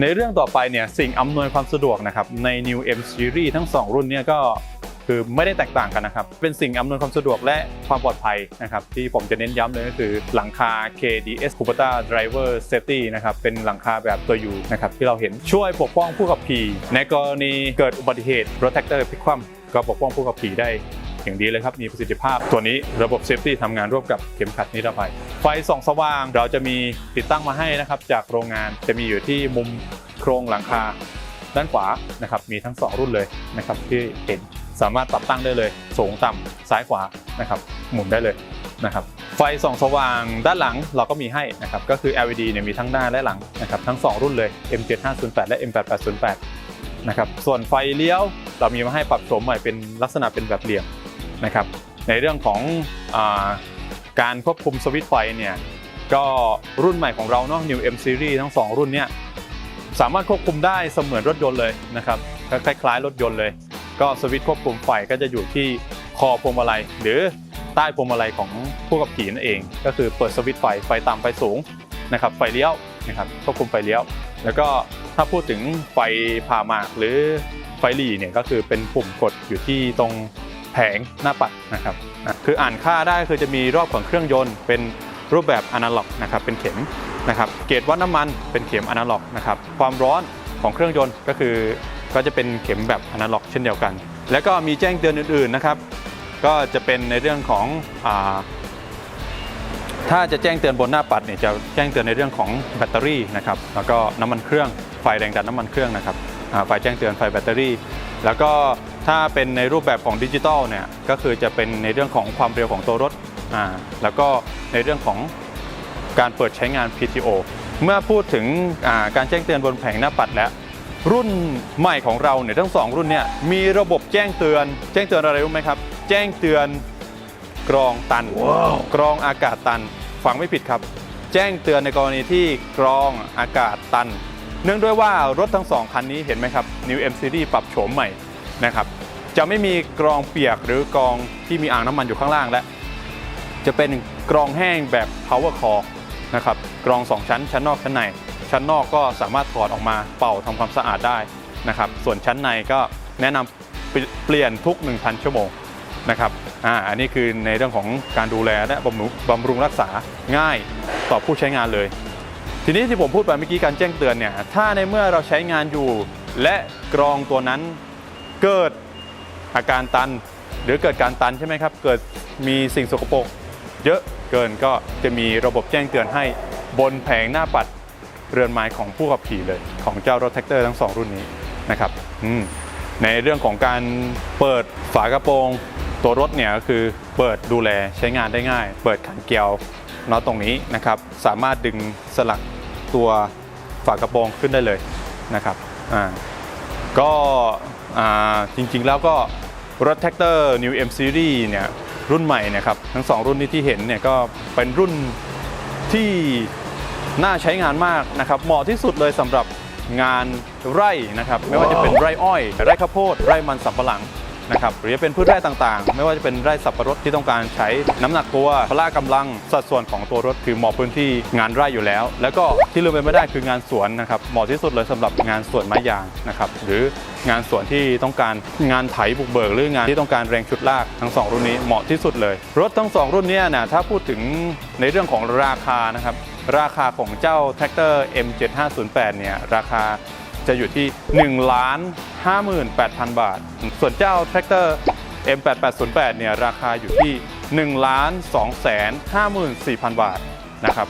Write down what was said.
ในเรื่องต่อไปเนี่ยสิ่งอำนวยความสะดวกนะครับใน New M Series ทั้ง 2 รุ่นเนี่ยก็คือไม่ได้แตกต่างกันนะครับ เป็นสิ่งอำนวยความสะดวกและความปลอดภัยนะครับที่ผมจะเน้นย้ำเลยก็คือหลังคา KDS Kubota Driver Safety นะครับเป็นหลังคาแบบตัว U นะครับที่เราเห็นช่วยปกป้องผู้ขับขี่ในกรณีเกิดอุบัติเหตุรถแท็กเตอร์พลิกคว่ำก็ปกป้องผู้ขับขี่ได้ อย่างดีเลยครับ มีประสิทธิภาพตัวนี้ระบบเซฟตี้ทำงานร่วมกับเข็มขัดนิรภัย ไฟส่องสว่างเราจะมีติดตั้งมาให้นะครับ จากโรงงานจะมีอยู่ที่มุมโครงหลังคาด้านขวานะครับมีทั้ง 2 รุ่นเลยนะครับที่เห็นสามารถปรับตั้งได้เลย สูงต่ำซ้ายขวานะครับหมุนได้เลยนะครับไฟส่องสว่างด้านหลังเราก็มีให้นะครับก็คือ LED เนี่ยมีทั้งหน้าและหลังนะครับทั้ง 2 รุ่นเลย M7508 และ M8808 นะครับส่วนไฟเลี้ยวเรามีมาให้ปรับโฉมใหม่เป็นลักษณะเป็นแบบเหลี่ยม นะครับในเรื่องของอการควบคุมสวิตไฟเนี่ยก็รุ่นใหม่ของเราเนาะ New M Series ทั้ง 2 รุ่นเนี่ยสามารถควบคุมได้เสมือนรถยนต์เลยนะครับคล้ายๆ รถยนต์เลย ก็สวิตควบคุมไฟก็จะอยู่ที่คอพวงมาลัยหรือใต้พวงมาลัยของผู้ขับขี่นั่นเอง ก็คือเปิดสวิตไฟไฟต่ำไฟสูงนะครับไฟเลี้ยวนะครับควบคุมไฟเลี้ยว แล้วก็ถ้าพูดถึงไฟผ่าหมากหรือไฟหลีเนี่ยก็คือเป็นปุ่มกดอยู่ที่ตรง แผงหน้าปัดนะครับนะคืออ่านค่าได้คือจะมีรอบของเครื่องยนต์ เป็นรูปแบบอนาล็อกนะครับเป็นเข็มนะครับเกจวัดน้ำมันเป็นเข็มอนาล็อกนะครับความร้อนของเครื่องยนต์ก็คือก็จะเป็นเข็มแบบอนาล็อกเช่นเดียวกัน แล้วก็มีแจ้งเตือนอื่นๆนะครับ ก็จะเป็นในเรื่องของอถ้าจะแจ้งเตือนบนหน้าปัดเนี่ยจะแจ้งเตือนในเรื่องของแบตเตอรี่นะครับแล้วก็น้ำมันเครื่องไฟแรงดันน้ำมันเครื่องนะครับไฟแจ้งเตือนไฟแบตเตอรี่ แล้วก็ ถ้าเป็นในรูปแบบของดิจิตอลเนี่ยก็คือจะเป็นในเรื่องของความเร็วของตัวรถอ่าแล้วก็ในเรื่องของการเปิดใช้งาน PTO เมื่อพูดถึงการแจ้งเตือนบนแผงหน้าปัดแล้ว รุ่นใหม่ของเราเนี่ยทั้งสองรุ่นเนี่ยมีระบบแจ้งเตือน แจ้งเตือนอะไรรู้ไหมครับ แจ้งเตือนกรองตันกรองอากาศตันฟังไม่ผิดครับ แจ้งเตือนในกรณีที่กรองอากาศตัน เนื่องด้วยว่ารถทั้งสองคันนี้เห็นไหมครับ New M Series ปรับโฉมใหม่ นะครับ จะไม่มีกรองเปียกหรือกรองที่มีอ่างน้ำมันอยู่ข้างล่างแล้วจะเป็นกรองแห้งแบบ power core นะครับกรอง 2 ชั้น ชั้นนอกชั้นใน ชั้นนอกก็สามารถถอดออกมาเป่าทำความสะอาดได้นะครับ ส่วนชั้นในก็แนะนำเปเปลี่ยนทุก 1,000 ชั่วโมงนะครับอ่าอันนี้คือในเรื่องของการดูแลและบำรุงบำรุงรักษาง่ายต่อผู้ใช้งานเลย ทีนี้ที่ผมพูดไปเมื่อกี้การแจ้งเตือนเนี่ยถ้าในเมื่อเราใช้งานอยู่ และกรองตัวนั้น เกิดอาการตัน หรือเกิดการตันใช่ไหมครับ เกิดมีสิ่งสกปรกเยอะเกินก็จะมีระบบแจ้งเตือนให้บนแผงหน้าปัดเรือนไม้ของผู้ขับขี่เลย ของเจ้ารถแท็กเตอร์ทั้งสองรุ่นนี้นะครับในเรื่องของการเปิดฝากระโปรงตัวรถเนี่ยก็คือเปิดดูแลใช้งานได้ง่าย เปิดขันเกลียวน็อตตรงนี้นะครับ สามารถดึงสลักตัวฝากระโปรงขึ้นได้เลยนะครับอ่าก็ จริงๆแล้วก็รถแท็กเตอร์ New M Series เนี่ยรุ่นใหม่เนะครับทั้ง 2 รุ่นนี้ที่เห็นเนี่ยก็เป็นรุ่นที่น่าใช้งานมากนะครับเหมาะที่สุดเลยสำหรับงานไร่นะครับ ไม่ว่าจะเป็นไร่อ้อย ไร่ข้าวโพด ไร่มันสำปะหลัง นะครับหรือจะเป็นพืชไร่ต่างๆ ไม่ว่าจะเป็นไร่สับปะรดที่ต้องการใช้น้ำหนักตัวพละกำลังสัดส่วนของตัวรถคือเหมาะพื้นที่งานไร่อยู่แล้ว แล้วก็ที่ลืมไปไม่ได้คืองานสวนนะครับเหมาะที่สุดเลยสำหรับงานสวนไม้ยางนะครับหรืองานสวนที่ต้องการงานไถบุกเบิกหรืองานที่ต้องการแรงชุดลากทั้งสองรุ่นนี้เหมาะที่สุดเลย รถทั้งสองรุ่นนี้นะถ้าพูดถึงในเรื่องของราคานะครับราคาของเจ้าแท็กเตอร์ M7508 เนี่ยราคาจะอยู่ที่1ล้าน 58,000 บาท ส่วนเจ้าแทรกเตอร์ M8808 เนี่ยราคาอยู่ที่1ล้าน254,000 บาทนะครับ